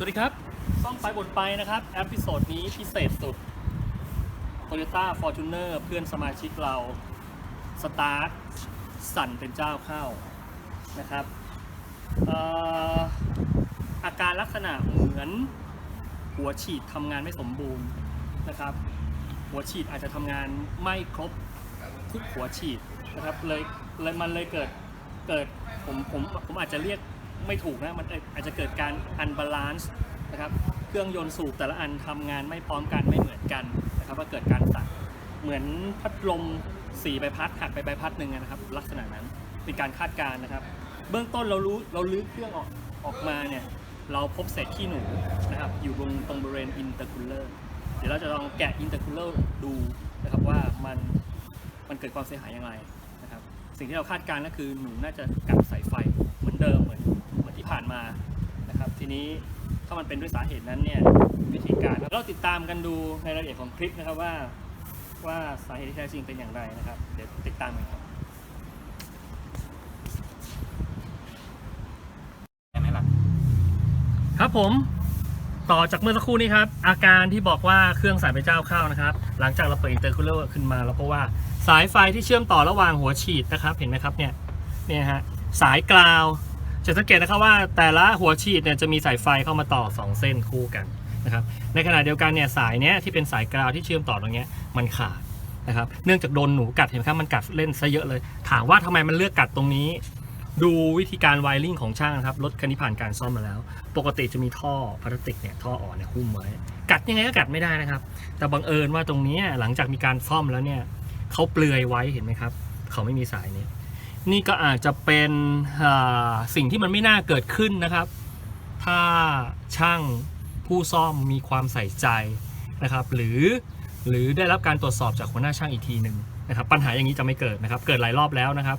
สวัสดีครับซ่อมไปบนไปนะครับแอพิโซดนี้พิเศษสุด Toyota Fortuner เพื่อนสมาชิกเราสตาร์ทสั่นเป็นเจ้าเข้านะครับอออาการลักษณะเหมือน หัวฉีดทำงานไม่สมบูรณ์นะครับ หัวฉีดอาจจะทำงานไม่ครบทุกหัวฉีดนะครับเลยเลยมันเลยเกิดเกิดผมผมผมอาจจะเรียก ไม่ถูกนะ มันอาจจะเกิดการอันบาลานซ์นะครับเครื่องยนต์สูบแต่ละอันทำงานไม่พร้อมกันไม่เหมือนกันนะครับว่าเกิดการสั่นเหมือนพัดลมสี่ใบพัดหักไปใบพัดหนึ่งนะครับลักษณะนั้นเป็นการคาดการณ์นะครับ เบื้องต้นเรารู้เราลื้อเครื่องออกออกมาเนี่ยเราพบเศษขี้หนูนะครับอยู่ตรงตรงบริเวณอินเตอร์คูลเลอร์เดี๋ยวเราจะลองแกะอินเตอร์คูลเลอร์ดูนะครับว่ามันมันเกิดความเสียหายอย่างไรนะครับสิ่งที่เราคาดการณ์ก็คือหนูน่าจะกัดสายไฟเหมือนเดิมเหมือน ผ่านมานะครับ ทีนี้ถ้ามันเป็นด้วยสาเหตุนั้นเนี่ยวิธีการเราติดตามกันดูในรายละเอียดของคลิปนะครับว่าว่าสาเหตุที่แท้จริงเป็นอย่างไรนะครับ เดี๋ยวติดตามกันครับใช่ไหมล่ะครับผมต่อจากเมื่อสักครู่นี้ครับ อาการที่บอกว่าเครื่องสายไปเจ้าเข้านะครับ หลังจากเราเปิดอินเตอร์คูลเลอร์ขึ้นมาแล้วเพราะว่าสายไฟที่เชื่อมต่อระหว่างหัวฉีดนะครับ เห็นไหมครับเนี่ยเนี่ยฮะสายกราว จะสังเกตนะครับว่าแต่ละหัวฉีดเนี่ยจะมีสายไฟเข้ามาต่อ 2 เส้นคู่กันนะครับ ในขณะเดียวกันเนี่ยสายเนี้ยที่เป็นสายกราวที่เชื่อมต่อตรงเนี้ยมันขาดนะครับ เนื่องจากโดนหนูกัดเห็นไหมครับมันกัดเล่นซะเยอะเลย ถามว่าทำไมมันเลือกกัดตรงนี้ ดูวิธีการไวริ่งของช่างนะครับรถคันนี้ผ่านการซ่อมมาแล้ว ปกติจะมีท่อพลาสติกเนี่ยท่ออ่อนเนี่ยหุ้มไว้กัดยังไงก็กัดไม่ได้นะครับ แต่บังเอิญว่าตรงนี้หลังจากมีการซ่อมแล้วเนี่ยเขาเปลือยไว้เห็นไหมครับ เขาไม่มีสายนี้ นี่ก็อาจจะเป็นสิ่งที่มันไม่น่าเกิดขึ้นนะครับ ถ้าช่างผู้ซ่อมมีความใส่ใจนะครับ หรือหรือได้รับการตรวจสอบจากหัวหน้าช่างอีกทีหนึ่งนะครับ ปัญหาอย่างนี้จะไม่เกิดนะครับ เกิดหลายรอบแล้วนะครับ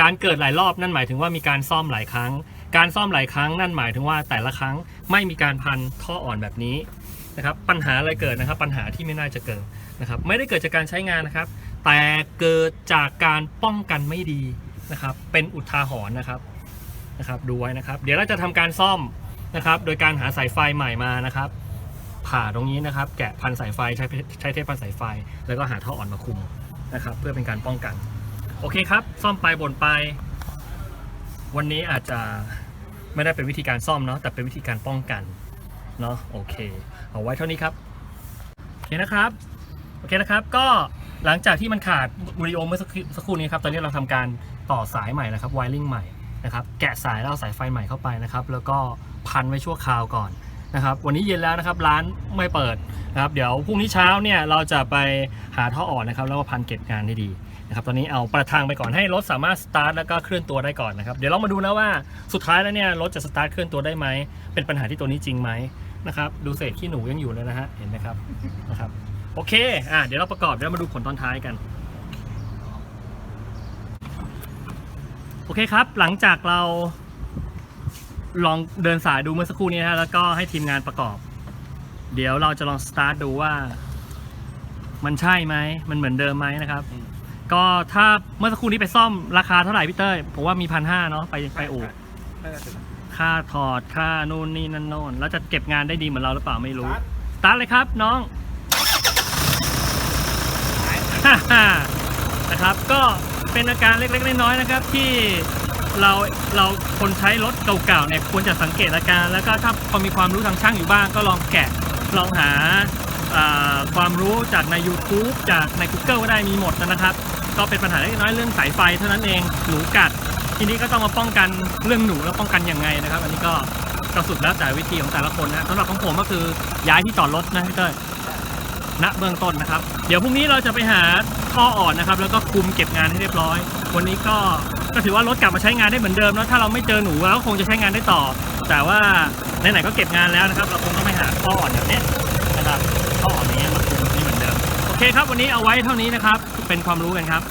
การเกิดหลายรอบนั่นหมายถึงว่ามีการซ่อมหลายครั้ง การซ่อมหลายครั้งนั่นหมายถึงว่าแต่ละครั้งไม่มีการพันท่ออ่อนแบบนี้นะครับ ปัญหาอะไรเกิดนะครับ ปัญหาที่ไม่น่าจะเกิดนะครับ ไม่ได้เกิดจากการใช้งานนะครับ แต่เกิดจากการป้องกันไม่ดี นะครับ เป็นอุทาหรณ์นะครับนะครับ ดูไว้นะครับ เดี๋ยวเราจะทำการซ่อมนะครับ โดยการหาสายไฟใหม่มานะครับ ผ่าตรงนี้นะครับ แกะพันสายไฟใช้ใช้เทปพันสายไฟ แล้วก็หาท่ออ่อนมาคุมนะครับ เพื่อเป็นการป้องกัน โอเคครับ ซ่อมไปบ่นไป วันนี้อาจจะไม่ได้เป็นวิธีการซ่อมเนาะแต่เป็นวิธีการป้องกันเนาะโอเค เอาไว้เท่านี้ครับโอเคนะครับโอเคนะครับก็ หลังจากที่มันขาดวิดีโอเมื่อสักครู่สักคู่นี้ครับ ตอนนี้เราทำการต่อสายใหม่นะครับไวริงใหม่นะครับ แกะสายแล้วเอาสายไฟใหม่เข้าไปนะครับ แล้วก็พันไว้ชั่วคราวก่อนนะครับ วันนี้เย็นแล้วนะครับร้านไม่เปิดนะครับ เดี๋ยวพรุ่งนี้เช้าเนี่ยเราจะไปหาท่ออ่อนนะครับ แล้วก็พันเก็บงานได้ดีนะครับ ตอนนี้เอาประทังไปก่อนให้รถสามารถสตาร์ทแล้วก็เคลื่อนตัวได้ก่อนนะครับ เดี๋ยวเรามาดูนะว่าสุดท้ายแล้วเนี่ยรถจะสตาร์ทเคลื่อนตัวได้ไหม เป็นปัญหาที่ตัวนี้จริงไหมนะครับ ดูเศษขี้หนูยังอยู่เลยนะฮะ เห็นไหมครับ นะครับ โอเค อะ เดี๋ยวเราประกอบเดี๋ยวมาดูผลตอนท้ายกัน โอเคครับ หลังจากเราลองเดินสายดูเมื่อสักครู่นี้นะฮะ แล้วก็ให้ทีมงานประกอบ เดี๋ยวเราจะลองสตาร์ทดูว่า มันใช่ไหม มันเหมือนเดิมไหมนะครับ ก็ถ้าเมื่อสักครู่นี้ไปซ่อมราคาเท่าไหร่พี่เต้ย ผมว่ามีพันห้าเนาะ ไปไปอู่น่าจะถึงค่าถอด ค่านู่นนี่นั่นโน่น แล้วจะเก็บงานได้ดีเหมือนเราหรือเปล่าไม่รู้ สตาร์ทเลยครับน้อง นะครับ ก็เป็นอาการเล็กๆน้อยๆนะครับ ที่เราเราคนใช้รถเก่าๆเนี่ยควรจะสังเกตอาการ แล้วก็ถ้าพอมีความรู้ทางช่างอยู่บ้าง ก็ลองแกะลองหาความรู้จากใน YouTube จากใน Google ก็ได้มีหมดนะครับ ก็เป็นปัญหาเล็กน้อยเรื่องสายไฟเท่านั้นเองหนูกัด ทีนี้ก็ต้องมาป้องกันเรื่องหนูแล้วป้องกันยังไงนะครับ อันนี้ก็ก็สุดแล้วแต่วิธีของแต่ละคนนะสำหรับของผมก็คือย้ายที่จอดรถนะพี่เต้ย ณเบื้องต้นนะครับ เดี๋ยวพรุ่งนี้เราจะไปหาท่ออ่อนนะครับ แล้วก็คุมเก็บงานให้เรียบร้อย วันนี้ก็ก็ถือว่ารถกลับมาใช้งานได้เหมือนเดิมแล้วถ้าเราไม่เจอหนูเราก็คงจะใช้งานได้ต่อ แต่ว่าไหนๆก็เก็บงานแล้วนะครับเราคงต้องไปหาท่ออ่อนแบบเนี้ยนะครับท่ออ่อนนี้มาคุมนี่เหมือนเดิมโอเคครับ วันนี้เอาไว้เท่านี้นะครับเป็นความรู้กันครับ